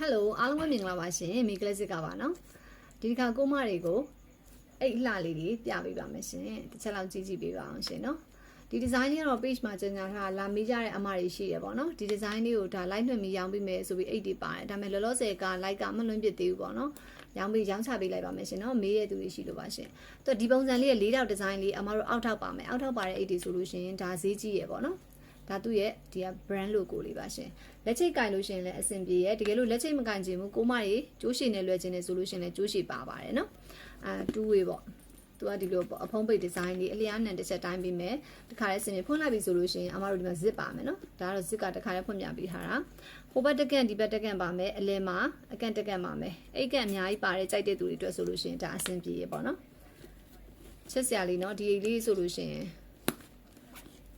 ဟယ်လိုအားလုံးပဲမင်္ဂလာပါရှင်မီကလစ်စစ်ကပါနော်ဒီတစ်ခါကိုမတွေကိုအဲ့အလှလေးတွေပြပေးပါမယ်ရှင်တစ်ချက်လောက်ကြည့်ကြည့်ပေးပါအောင်ရှင်နော်ဒီဒီဇိုင်းလေးကတော့ page မှာကျင်ညာထားလာမေးကြတဲ့အမှားတွေရှိတယ်ပေါ့နော်ဒီဒီဇိုင်းလေးကိုဒါ like နှွှင့်ပြီးရောင်းပေးမယ်ဆိုပြီးအိတ်တွေပါတယ်ဒါပေမဲ့လောလောဆယ်က like ကမလွန်ပြစ်သေးဘူးပေါ့နော်ရောင်းပြီးရောင်းချပေးလိုက်ပါမယ်ရှင်နော်မေးရတဲ့သူတွေရှိလို့ပါရှင်သူဒီပုံစံလေးရဲ့၄တောက်ဒီဇိုင်းလေးအမတို့အောက်ထောက်ပါမယ်အောက်ထောက်ပါတဲ့အိတ်တွေဆိုလို့ရှင်ဒါဈေးကြီးရယ်ပေါ့နော် ဒါသူ့ရဲ့ဒီက brand logo လေးပါရှင်လက်ချိတ်ကင်လို့ရှင်လည်းအဆင်ပြေရဲ့တကယ်လို့လက်ချိတ်မကင်ချင်ဘူးကိုမကြီးကျိုးရှည်နဲ့လွယ်ချင်တယ်ဆိုလို့ရှင်လည်းကျိုးရှည်ပါပါတယ်နော်အာ two way ပေါ့သူကဒီလိုပေါ့အဖုံးပိတ်ဒီဇိုင်းလေးအလျားနံတစ်ချက်တိုင်းပြီးမယ်တခါလေးစင်ဖွင့်လိုက်ပြီဆိုလို့ရှိရင်အမတို့ဒီမှာ zip ပါမယ်နော်ဒါကတော့ zip ကတခါလေးဖွင့်ပြပေးထားတာဟိုဘက်တကန်ဒီဘက်တကန်ပါမယ်အလဲမှာအကန်တကန်ပါမယ်အိတ်ကန်အများကြီးပါတယ်ကြိုက်တဲ့သူတွေအတွက်ဆိုလို့ရှိရင်ဒါအဆင်ပြေရပေါ့နော်ချက်စရာလေးနော်ဒီအိတ်လေးဆိုလို့ရှိရင်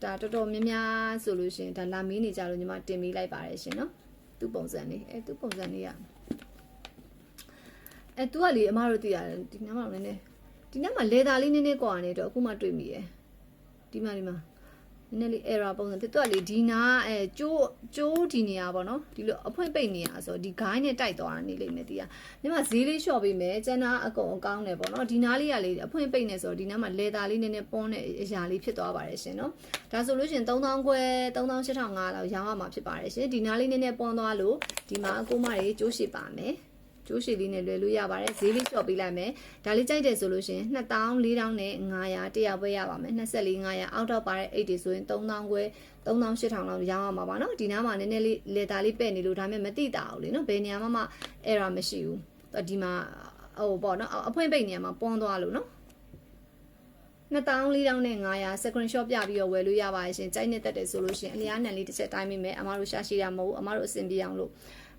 ဒါတော်တော်များများဆိုလို့ရှိရင်ဒါလာမီးနေကြလို့ညီမတင်ပေးလိုက်ပါတယ်ရှင်နော်သူ့ပုံစံလေးအဲသူ့ပုံစံလေးကအဲသူကလေအမတို့သိရတယ်ဒီနားမှာလည်းနည်းနည်းဒီနားမှာလေသာလေးနည်းနည်းကွာနေတော့အခုမှတွေ့မိရယ်ဒီမှာဒီမှာ နည်းနည်းလေး error ပုံစံဖြစ်တော့လေဒီနာအဲကျိုးကျိုးဒီနေရာပေါ့နော်ဒီလိုအဖွင့်ပိတ်နေရဆိုဒီ guide နဲ့တိုက်သွားနေလိမ့်မယ်တီးရညီမဈေးလေးလျှော့ပေးမယ်ကျန်တာအကုန်အကောင်းတယ်ပေါ့နော်ဒီနားလေးကလေအဖွင့်ပိတ်နေဆိုတော့ဒီနားမှာလေသာလေးနည်းနည်းပွန်းတဲ့အရာလေးဖြစ်သွားပါတယ်ရှင်နော်ဒါဆိုလို့ရှိရင်3000ခွဲ38,500လောက်ရောင်းရမှာဖြစ်ပါတယ်ရှင်ဒီနားလေးနည်းနည်းပွန်းသွားလို့ဒီမှာအကိုမတွေကျိုးရှိပါမယ် ကျိုးရှိလေးနဲ့လွယ်လို့ရပါတယ်ဈေးလေးလျှော့ပေးလိုက်မယ်ဒါလေးကြိုက်တယ်ဆိုလို့ရှင်2400နဲ့900တရားပွဲရပါမယ်24500အောက်တော့ပါတဲ့အိတ်တွေဆိုရင်3000ခွဲ3800လောက်ရောင်းရမှာပါနော်ဒီနားမှာနည်းနည်းလေးလေတာလေးပဲ့နေလို့ဒါပေမဲ့မတိတာဘူးလေနော်ဘယ်နေရာမှမှ error မရှိဘူးဒီမှာဟိုပေါ့နော်အဖွင့်ပိတ်နေရာမှာပွန်းသွားလို့နော်2400 screenshot ပြပြီးတော့ဝယ်လို့ရပါရှင်။ကြိုက်နေတတ်တယ်ဆိုလို့ရှင်အလျားနံလေးတစ်ချက်တိုင်းမိမယ်။အမတို့ရှာရှိတာမဟုတ်ဘူး။အမတို့အဆင်ပြေအောင်လို့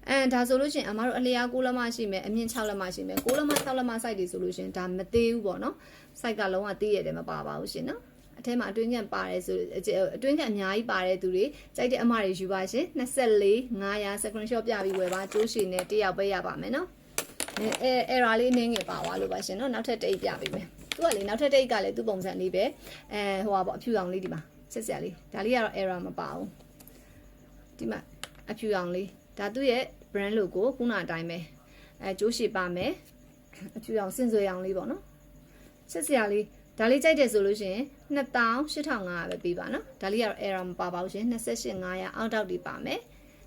အဲဒါဆိုလို့ရှင်အမားတို့အလျား6လက်မရှိမယ်အမြင့်6လက်မရှိမယ်6လက်မ6လက်မ site တွေဆိုလို့ရှင်ဒါမသေးဘူးပေါ့နော် site ကလုံးဝသေးရတယ်မပါပါဘူးရှင်နော်အထဲမှာအတွင်းကန်ပါတယ်ဆိုအတွင်းကန်အများကြီးပါတယ်သူတွေကြိုက်တဲ့အမတွေယူပါရှင်24 900 screenshot ပြပြီးဝယ်ပါကျိုးရှင်နဲ့တယောက်ပဲရပါမယ်နော်အဲ error လေးနင်းငယ်ပါသွားလို့ပါရှင်နော်နောက်ထပ်တိတ်ပြပေးမယ်သူကလေနောက်ထပ်တိတ်ကလည်းသူ့ပုံစံလေးပဲအဲဟိုပါပေါ့အဖြူအောင်လေးဒီမှာဆက်စရာလေးဒါလေးကတော့ error မပါဘူးဒီမှာအဖြူအောင်လေး ဒါသူ့ရဲ့ brand logo ခုနအတိုင်းပဲအဲကျိုးရှိပါမယ်အဖြူအောင်စင်စွယ်အောင်လေးပေါ့နော်ဆက်စရာလေးဒါလေးကြိုက်တယ်ဆိုလို့ရှိရင်28,500ပဲပေးပါနော်ဒါလေးကတော့ error မပါပါဘူးရှင်28,500အောက်တောက်ဒီပါမယ်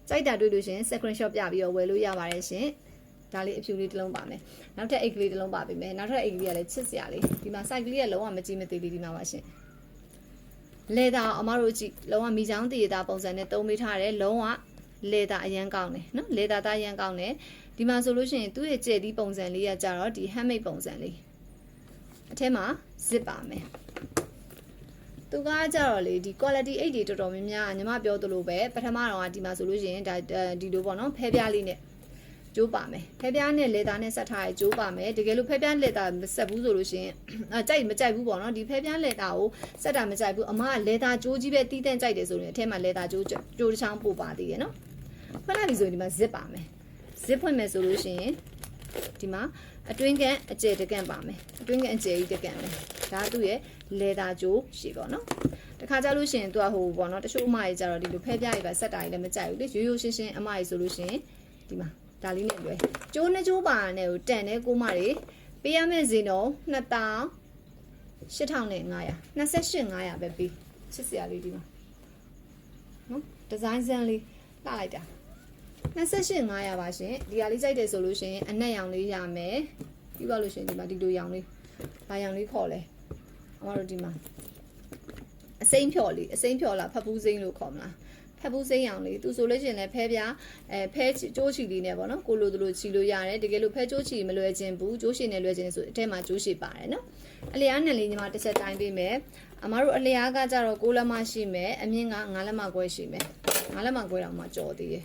ကြိုက်တာတွေ့လို့ရှိရင် screenshot ပြပြီးတော့ဝယ်လို့ရပါတယ်ရှင်ဒါလေးအဖြူလေးတစ်လုံးပါမယ်နောက်ထပ်အိတ်ကလေးတစ်လုံးပါပေးမယ်နောက်ထပ်အိတ်ကလေးကလည်းချစ်စရာလေးဒီမှာ site ကလေးကလုံးဝမကြည့်မသေးလေးဒီမှာပါရှင်လေတာအမတို့ကြည့်လုံးဝမိချောင်းတည်တာပုံစံနဲ့သုံးပေးထားတယ်လုံးဝ လေတာအရန်ကောင်းတယ်နော်လေတာသားအရန်ကောင်းတယ်ဒီမှာဆိုလို့ရှိရင်သူ့ရဲ့ကြဲဒီပုံစံလေးကကြတော့ဒီ handmade ပုံစံလေးအထက်မှာ zip ပါမယ်သူကကြတော့လေဒီ quality 8တွေတော်တော်များများညီမပြောသလိုပဲပထမတော့ကဒီမှာဆိုလို့ရှိရင်ဒါဒီလိုပေါ့နော်ဖဲပြားလေးနဲ့ကျိုးပါမယ်ဖဲပြားနဲ့လေတာနဲ့ဆက်ထားရဲကျိုးပါမယ်တကယ်လို့ဖဲပြားလေတာမဆက်ဘူးဆိုလို့ရှိရင်အကြိုက်မကြိုက်ဘူးပေါ့နော်ဒီဖဲပြားလေတာကိုဆက်တာမကြိုက်ဘူးအမကလေတာကျိုးကြီးပဲတီးတန့်ကြိုက်တယ်ဆိုရင်အထက်မှာလေတာကျိုးကျိုးတစ်ချောင်းပို့ပါသေးတယ်နော် ဖွင့်လိုက်ပြီဆိုရင်ဒီမှာ zip ပါမယ် zip ဖွင့်မယ်ဆိုလို့ရှိရင်ဒီမှာအတွင်းကန်အကျယ်တကန်ပါမယ်အတွင်းကန်အကျယ်ကြီးတကန်ပဲဒါသူ့ရဲ့လေတာကျိုးရှိပေါ့နော်တခါကြလို့ရှိရင်သူကဟိုပေါ့နော်တချို့အမကြီးကြတော့ဒီလိုဖဲပြားကြီးပဲဆက်တာကြီးလည်းမကြိုက်ဘူးလေရိုးရိုးရှင်းရှင်းအမကြီးဆိုလို့ရှိရင်ဒီမှာဒါလေးနဲ့လွယ်ကျိုးနှစ်ကျိုးပါနဲ့ကိုတန်တဲ့ကိုမတွေပေးရမယ့်ဈေးတော့2000 8500 28500ပဲပေးချစ်စရာလေးဒီမှာနော်ဒီဇိုင်းစမ်းလေးလှလိုက်တာ 28500ပါရှင်ဒီဟာလေးကြိုက်တယ်ဆိုလို့ရှင်အနက်ရောင်လေးရမယ်ပြီးပါလို့ရှင်ဒီမှာဒီလိုရောင်လေးဘာရောင်လေးခေါ်လဲအမတို့ဒီမှာအစိမ့်ဖြော်လေးအစိမ့်ဖြော်လားဖတ်ပူးစိမ့်လို့ခေါ်မလားဖက်ဘူးစိမ့်အောင်လေးသူဆိုလို့ရှိရင်လည်းဖဲပြားအဲဖဲကျိုးချီလေးနဲ့ပေါ့နော်ကိုလိုလိုချီလို့ရတယ်တကယ်လို့ဖဲကျိုးချီမလွယ်ခြင်းဘူးကျိုးရှည်နဲ့လွယ်ခြင်းဆိုအထက်မှာကျိုးရှည်ပါတယ်နော်အလျားနဲ့လေးညီမတစ်ချက်တိုင်းပေးမယ်အမတို့အလျားကကြတော့6လက်မရှိမယ်အမြင့်က9လက်မခွဲရှိမယ်9လက်မခွဲတော့မှကြော်သေးတယ်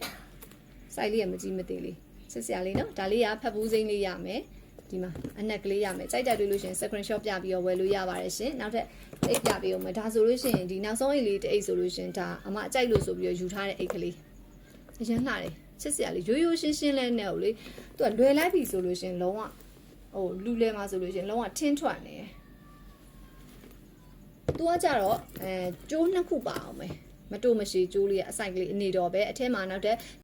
စိုက်လေးကမကြီးမသေးလေးစစ်စရာလေးနော်ဒါလေးကဖက်ဘူးစိမ့်လေးရမယ်ဒီမှာအနက်ကလေးရမယ်ကြိုက်တယ်တွေ့လို့ရှိရင် screenshot ပြပြီးတော့ဝယ်လို့ရပါတယ်ရှင်နောက်ထပ်အိတ်ပြပေးအောင်မယ်ဒါဆိုလို့ရှိရင်ဒီနောက်ဆုံးအိတ်လေးတစ်အိတ်ဆိုလို့ရှိရင်ဒါအမအကြိုက်လို့ဆိုပြီးတော့ယူထားတဲ့အိတ်ကလေးအရင်လှတယ်ချစ်စရာလေးရိုးရိုးရှင်းရှင်းလဲနဲ့ကိုလေသူကလွယ်လိုက်ပြီဆိုလို့ရှိရင်လုံးဝဟိုလူလဲမှာဆိုလို့ရှိရင်လုံးဝထင်းထွက်နေတယ်သူကကြတော့အဲကျိုးနှစ်ခုပါအောင်မယ်မတိုးမရှိကျိုးလေးကအဆိုင်ကလေးအနေတော်ပဲအထက်မှာနောက်တဲ့